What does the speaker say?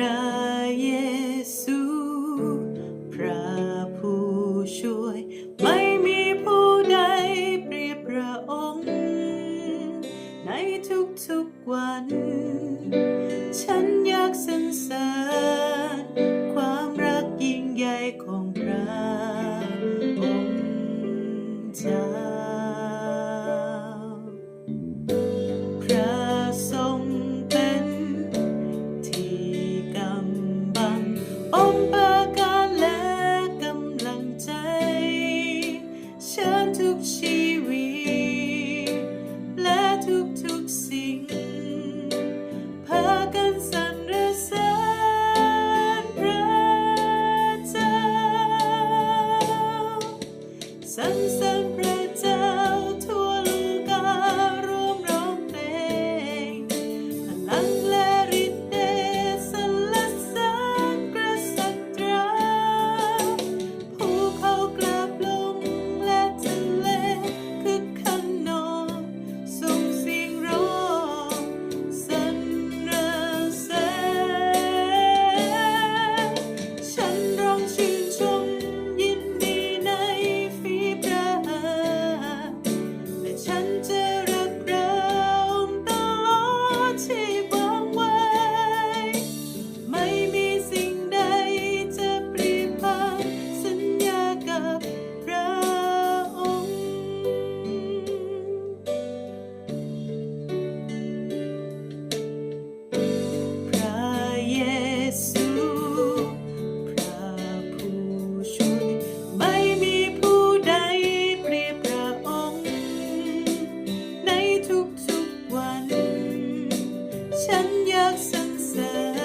ระเยซู พระผู้ช่วย ไม่มีผู้ใดเปรียบพระองค์ ในทุกๆวัน of.